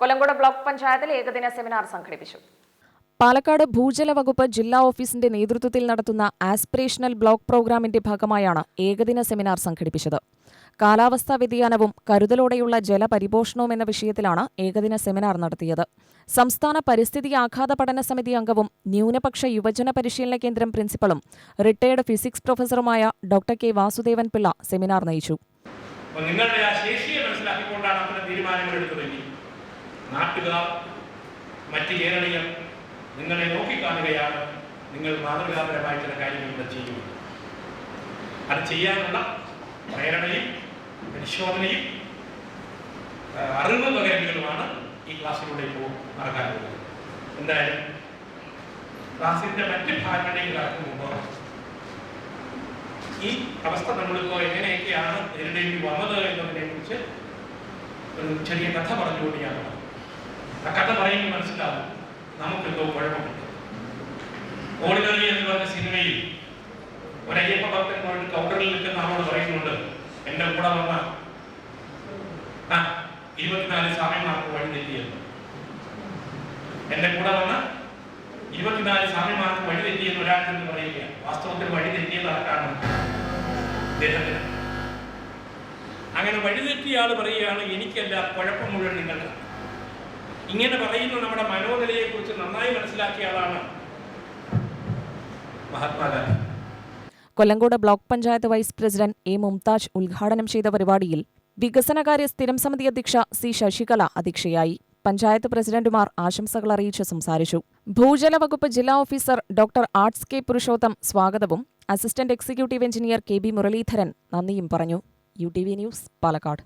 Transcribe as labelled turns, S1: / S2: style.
S1: Kollengode block പഞ്ചായത്തിൽ ഏകദിന seminar സംഘടിപ്പിച്ചു.
S2: പാലക്കാട് ഭൂജല വകുപ്പ് ജില്ലാ ഓഫീസിന്റെ നേതൃത്വത്തിൽ നടത്തുന്ന ആസ്പിറേഷണൽ ബ്ലോക്ക് പ്രോഗ്രാമിന്റെ ഭാഗമായാണ് ഏകദിന സെമിനാർ സംഘടിപ്പിച്ചത്. കാലാവസ്ഥാ വ്യതിയാനവും കരുതലോടെയുള്ള ജലപരിപോഷണവും എന്ന വിഷയത്തിലാണ് ഏകദിന സെമിനാർ നടത്തിയത്. സംസ്ഥാന പരിസ്ഥിതി ആഘാത പഠന സമിതി അംഗവും ന്യൂനപക്ഷ യുവജന പരിശീലന കേന്ദ്രം പ്രിൻസിപ്പളും retired physics പ്രൊഫസറുമായ doctor K Vasudevan Pillai seminar നയിച്ചു.
S3: അപ്പോൾ നിങ്ങളുടെ ആ ശേഷിയെ മനസ്സിലാക്കിക്കൊണ്ടാണ് അത്തരം തീരുമാനങ്ങൾ എടുത്തതെങ്കിൽ നാട്ടുകാർ മറ്റ് കേരളീയർ നിങ്ങളെ നോക്കിക്കാണുകയാണ് നിങ്ങൾ മാതൃകാപരമായ ചില കാര്യങ്ങൾ ഇവിടെ ചെയ്യുന്നത് അത് ചെയ്യാനുള്ള പ്രേരണയും പരിശോധനയും അറിവ് പകരലുകളുമാണ് ഈ ക്ലാസ്സിലൂടെ ഇപ്പോൾ നടക്കാൻ പോകുന്നത് എന്തായാലും ക്ലാസ്സിന്റെ മറ്റ് ഭാഗങ്ങളിലേക്ക് മുമ്പ് ഈ അവസ്ഥ നമ്മളിപ്പോൾ എങ്ങനെയൊക്കെയാണ് നേരിടേണ്ടി വന്നത് എന്നതിനെ കുറിച്ച് ഒരു ചെറിയ കഥ പറഞ്ഞുകൊണ്ട് ഞാൻ. കഥ പറയുമ്പോൾ മനസ്സിലാവും നമുക്കെന്തോ കുഴപ്പമുണ്ട്. ഓർഡിനറി എന്ന് പറഞ്ഞ സിനിമയിൽ ഒരു അയ്യപ്പ ഭക്തൻ പോയിട്ട് കൗണ്ടറിൽ നിൽക്കുന്ന ആളോട് പറയുന്നുണ്ട് എന്റെ കൂടെ വന്ന ആ ഇരുപത്തിനാല് സ്വാമിമാർക്ക് വഴി തെറ്റിയെന്ന്. എന്റെ കൂടെ വന്ന ഇരുപത്തിനാല് സ്വാമിമാർക്ക് വഴി തെറ്റിയെന്ന് ഒരാൾ എന്ന് പറയുക വാസ്തവത്തിൽ വഴി തെറ്റിയത് ആർക്കാണ്? അദ്ദേഹത്തിന് അങ്ങനെ വഴി തെറ്റിയ ആൾ പറയുകയാണ് എനിക്കല്ല കുഴപ്പം മുഴുവൻ നിങ്ങൾക്ക് ഇങ്ങനെ പറയുന്ന നമ്മുടെ മനോനിലയെ കുറിച്ച് നന്നായി മനസ്സിലാക്കിയ ആളാണ് Mahatma Gandhi
S2: Kollengode block panchayat vice president A Mumtaj ഉദ്ഘാടനം ചെയ്ത പരിപാടിയിൽ വികസനകാര്യ സ്ഥിരം സമിതി അധ്യക്ഷ സി ശശികല അധ്യക്ഷയായി. പഞ്ചായത്ത് പ്രസിഡന്റുമാർ ആശംസകൾ അറിയിച്ച് സംസാരിച്ചു. ഭൂജല വകുപ്പ് ജില്ലാ officer doctor arts K Purushotham സ്വാഗതവും assistant executive engineer K B Muraleedharan നന്ദിയും പറഞ്ഞു. U T V news Palakkad.